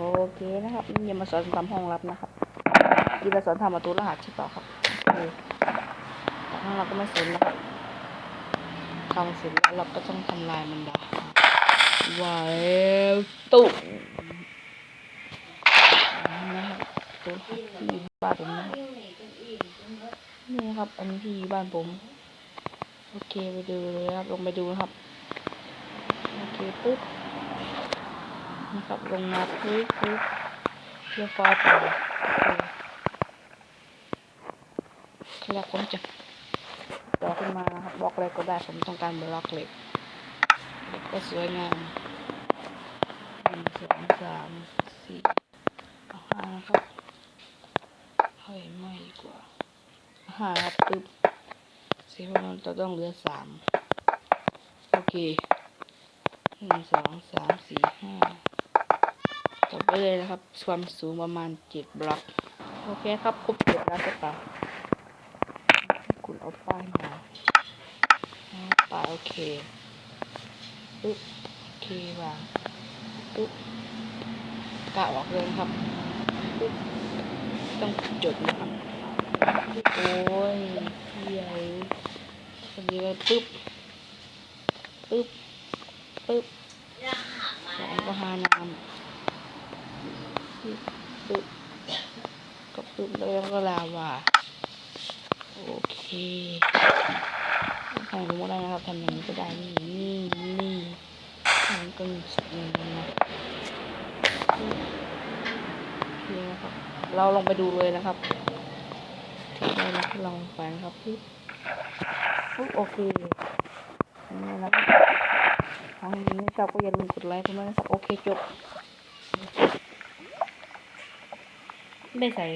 โอเคนะครับนี่ยังมาสอนทำห้องลับนะครับกีเราสอนทำประตูรหัสใช่เปล่าครับโอเคแต่ห้องเราก็ไม่สนนะครับทำเสร็จแล้วเราก็ต้องทำลายมันดาว้าวตุ๊นะครับตัวที่บ้านผมนะนี่ครับอันนี้ที่บ้านผม โอเคไปดูเลยครับลงไปดูนะครับ โอเคปุ๊บ นะครับลงมาปุ๊บปุ๊บเรียบร้อยไปโอแล้วผมจะต่อขึ้นมาครับบล็อกอะไรก็ได้ผมต้องการบล็อกเหล็กก็สวยงามหนึ่งสองสามสี่ห้าครับเฮ้ยไม่ดีกว่าห้าครับปึ๊บสียเวลาเราต้องเหลือสามโอเคหนึ่งสองสามสี่ห้า ต่อไปเลยนะครับ ความสูงประมาณเจ็ดบล็อก โอเคครับครบเจ็ดแล้วใช่ปะคุณเอาป้ายมาป้ายโอเคปึ๊บโอเควางปึ๊บกะออกเลยครับปึ๊บต้องจดนะครับโอ้ยใหญ่พอดีเลยปึ๊บปึ๊บปึ๊บสองก็หาน้ำ ปึ๊บปึ๊บก็ปึ๊บแล้วก็ลาวาโอเคทำอย่างนี้ก็ได้นะครับทำอย่างนี้ก็ได้นี่นี่นี่ทำก็มีสุดอย่งนี้นะโอเคนะครับ เราลองไปดูเลยนะครับที่ได้นะลองไปนะครับปึ๊บปึ๊บโอเคนี่นะครับทางนี้ชอบก็อย่าลืมกดไลค์กด้วยนะครับโอเคจบ ได้ใส่